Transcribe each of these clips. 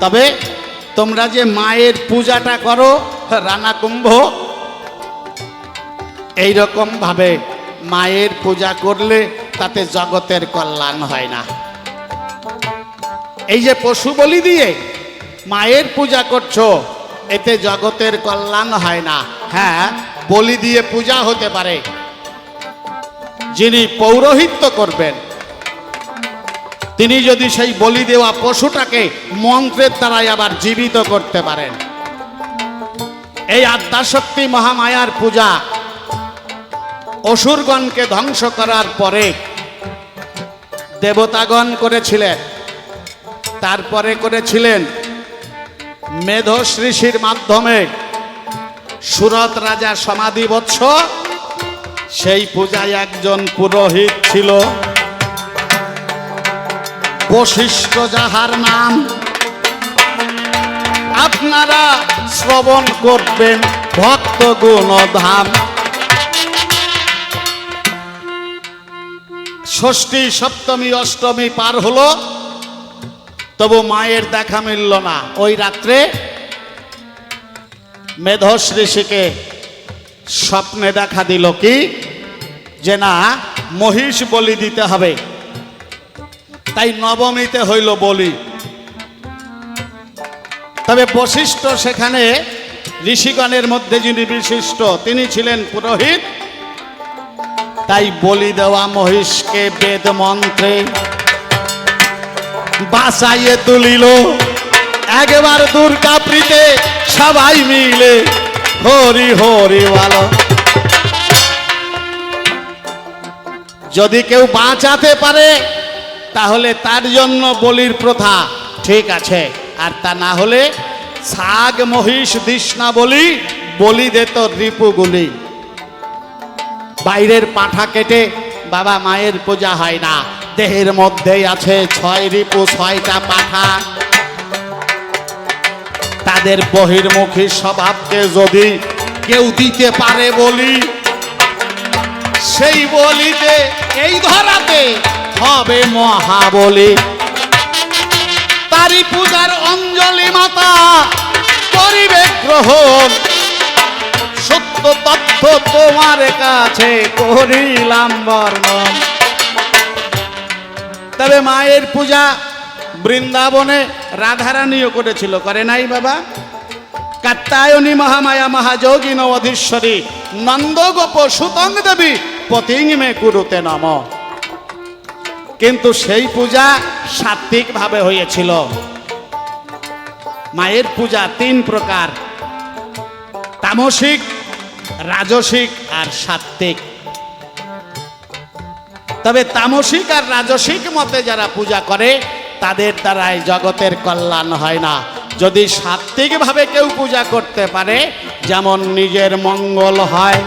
তবে তোমরা যে মায়ের পূজাটা করো, রানা কুম্ভ এইরকম ভাবে মায়ের পূজা করলে তাতে জগতের কল্যাণ হয় না। এই যে পশু বলি দিয়ে মায়ের পূজা করছ, এতে জগতের কল্যাণ হয় না। হ্যাঁ বলি দিয়ে পূজা হতে পারে। যিনি পৌরোহিত্য করবেন তিনি যদি সেই বলি দেওয়া পশুটাকে মন্ত্রের দ্বারাই আবার জীবিত করতে পারেন। এই আদ্যাশক্তি মহামায়ার পূজা অসুরগণকে ধ্বংস করার পরে দেবতাগণ করেছিলেন। তারপরে করেছিলেন মেধস ঋষির মাধ্যমে সুরত রাজা সমাধি বৎস সেই পূজায় একজন পুরোহিত ছিল। বশিষ্ঠ যাহার নাম, আপনারা শ্রবণ করবেন ভক্ত গুণধাম। ষষ্ঠী, সপ্তমী, অষ্টমী পার হলো, তবু মায়ের দেখা মিলল না। ওই রাত্রে মেধস ঋষিকে স্বপ্নে দেখা দিল কি? যে না, মহিষ বলি দিতে হবে। তাই নবমীতে হইল বলি। তবে বশিষ্ঠ সেখানে ঋষিগণের মধ্যে যিনি বিশিষ্ট, তিনি ছিলেন পুরোহিত। তাই বলি দেওয়া মহিষকে বেদ মন্ত্রে বাসাইয়ে তুলিল। একবার দুর্গা প্রীতে সবাই মিলে হরি হরি ভালো যদি কেউ বাঁচাতে পারে তাহলে তার জন্য বলির প্রথা। ঠিক আছে। আর তা না হলে শাগ মহিষ দৃষ্ণা বলি বলি দিত রিপুগুলি বাইরের পাঠা কেটে বাবা মায়ের পূজা হয় না। দেহের মধ্যেই আছে ছয় রিপু ছয়টা পাঠা। তাদের বহির্মুখী স্বভাবকে যদি কেউ দিতে পারে বলি সেই বলিতে এই ধরাতে হবে মহাবলী। তারি পূজার অঞ্জলি মাতা করিবে গ্রহণ। সত্য তথ্য তোমার কাছে করিলাম বর্ণন। তবে মায়ের পূজা বৃন্দাবনে রাধারানীও করেছিল, করে নাই বাবা? কাত্তায়নী মহামায়া মহাযোগী নবধীশ্বরী নন্দগোপ সুতং দেবী পতিং মে কুরুতে নম কিন্তু সেই পূজা সাত্বিক ভাবে হয়েছিল। মায়ের পূজা তিন প্রকার, তামসিক, রাজসিক আর সাত্বিক তবে তামসিক আর রাজসিক মতে যারা পূজা করে, তাদের দ্বারাই জগতের কল্যাণ হয় না। যদি সাত্বিকভাবে কেউ পূজা করতে পারে, যেমন নিজের মঙ্গল হয়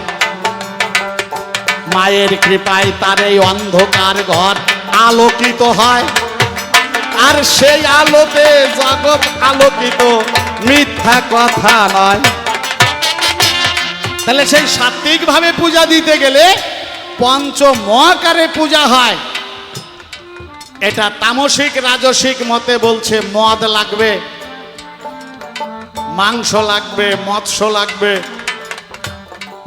মায়ের কৃপায় তার এই অন্ধকার ঘর আলোকিত হয়। আর সেই আলোতে জগৎ আলোকিত, মিথ্যা কথা নয়। তাহলে সেই সাত্বিকভাবে পূজা দিতে গেলে পঞ্চ মহাকারে পূজা হয়। এটা তামসিক, রাজসিক মতে বলছে, মদ লাগবে, মাংস লাগবে, মৎস্য লাগবে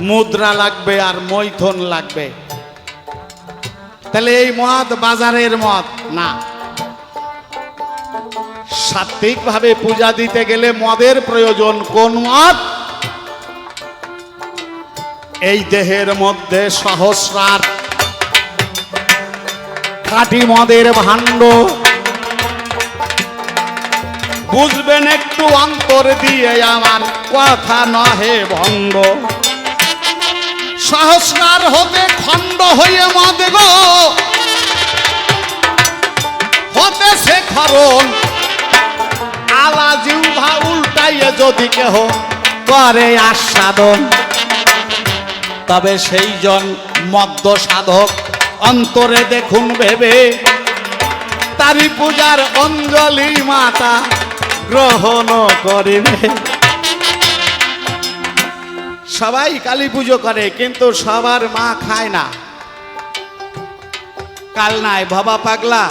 মুদ্রা লাগবে আর মৈথন লাগবে। তাহলে এই মদ বাজারের মদ? না। সাত্বিকভাবে পূজা দিতে গেলে মদের প্রয়োজন কোন মদ? এই দেহের মধ্যে সহস্রার খাঁটি মদের ভাণ্ড। বুঝবেন একটু অন্তর দিয়ে আমার কথা নহে ভঙ্গ সহস্রার হতে খণ্ড হয়ে মদ গো। হতে সে খরণ আলা জিহ্বা উল্টাইয়ে যদি কেহ করে আস্বাদন। তবে সেই জন মদ্য সাধক অন্তরে দেখুন ভেবে তারি পূজার অঞ্জলি মাতা গ্রহণ করিবে। সবাই কালী পুজো করে, কিন্তু সবার মা খায় না। কাল নাই, ভবা পাগলা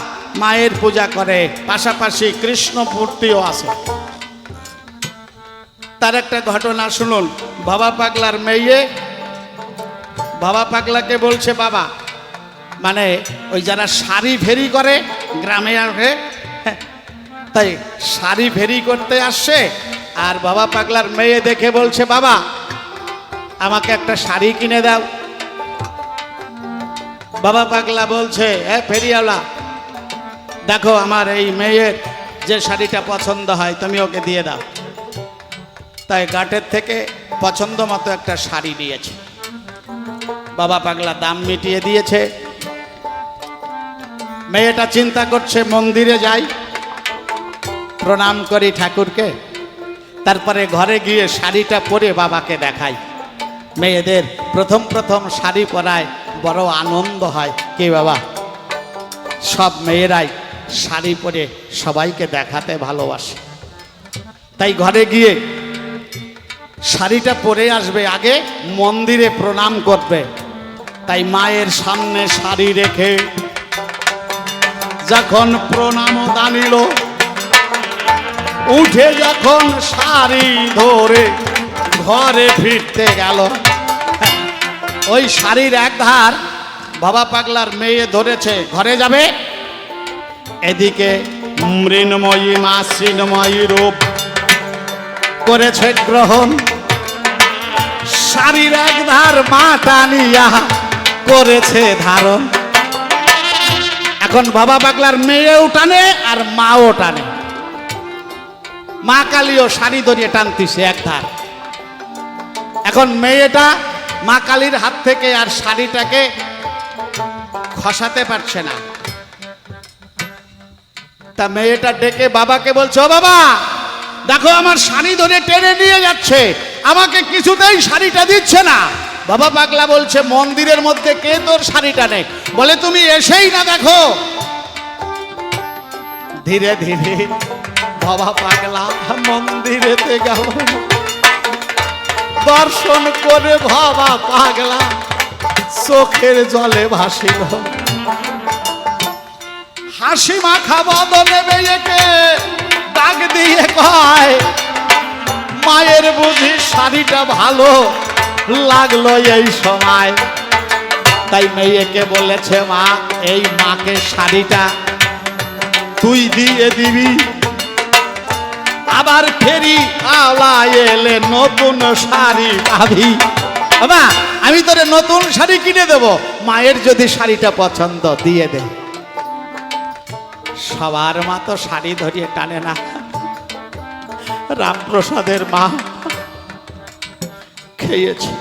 মায়ের পূজা করে, পাশাপাশি কৃষ্ণ মূর্তিও আছে। তার একটা ঘটনা শুনুন বাবা পাগলার মেয়ে বাবা পাগলাকে বলছে, বাবা মানে ওই যারা শাড়ি ফেরি করে গ্রামে আসে, তাই শাড়ি ফেরি করতে আসছে, আর বাবা পাগলার মেয়ে দেখে বলছে, বাবা আমাকে একটা শাড়ি কিনে দাও। বাবা পাগলা বলছে হ্যাঁ ফেরিওয়ালা, দেখো আমার এই মেয়ের যে শাড়িটা পছন্দ হয়, তুমি ওকে দিয়ে দাও। তাই গাটের থেকে পছন্দ মতো একটা শাড়ি নিয়েছে। বাবা পাগলা দাম মিটিয়ে দিয়েছে। মেয়েটা চিন্তা করছে, মন্দিরে যাই। প্রণাম করি ঠাকুরকে। তারপরে ঘরে গিয়ে শাড়িটা পরে বাবাকে দেখাই। মেয়েদের প্রথম প্রথম শাড়ি পরায় বড় আনন্দ হয়। কে বাবা? সব মেয়েরাই শাড়ি পরে সবাইকে দেখাতে ভালোবাসে। তাই ঘরে গিয়ে শাড়িটা পরে আসবে, আগে মন্দিরে প্রণাম করবে। তাই মায়ের সামনে শাড়ি রেখে যখন প্রণাম দানিল, উঠে যখন শাড়ি ধরে ঘরে ফিরতে গেল। ওই শাড়ির এক ধার বাবা পাগলার মেয়ে ধরেছে, ঘরে যাবে? এদিকে মৃন্ময়ী মা শ্রীনময়ী রূপ করেছে গ্রহণ। শাড়ির এক ধার মা টানিয়া করেছে ধারণ। এখন বাবা পাগলার মেয়েও টানে আর মাও টানে। মা কালীও শাড়ি ধরিয়ে টানতিছে এক ধার। এখন মেয়েটা মা কালীর হাত থেকে আর শাড়িটাকে খসাতে পারছে না। তা মেয়েটা ডেকে বাবাকে বলছে, ও বাবা, দেখো আমার শাড়ি ধরে টেনে নিয়ে যাচ্ছে, আমাকে কিছুতেই শাড়িটা দিচ্ছে না। বাবা পাগলা বলছে, মন্দিরের মধ্যে কে তোর শাড়িটা নেই? বলে, তুমি এসেই না দেখো। ধীরে ধীরে বাবা পাগলা, মন্দিরেতে গেল দর্শন করে ভাবা পাগলা, চোখের জলে ভাসিল হাসি মাখা বদলে মেয়েকে ডাক দিয়ে কয়, মায়ের বুঝি শাড়িটা ভালো লাগল এই সময়। তাই মেয়েকে বলেছে, মা, এই মাকে শাড়িটা তুই দিয়ে দিবি। আবার ফেরি আলা এলে নতুন শাড়ি পাবি। বাবা, আমি তোরে নতুন শাড়ি কিনে দেব। মায়ের যদি শাড়িটা পছন্দ, দিয়ে দে। সবার মা তো শাড়ি ধরিয়ে টানে না। রামপ্রসাদের মা খেয়েছে।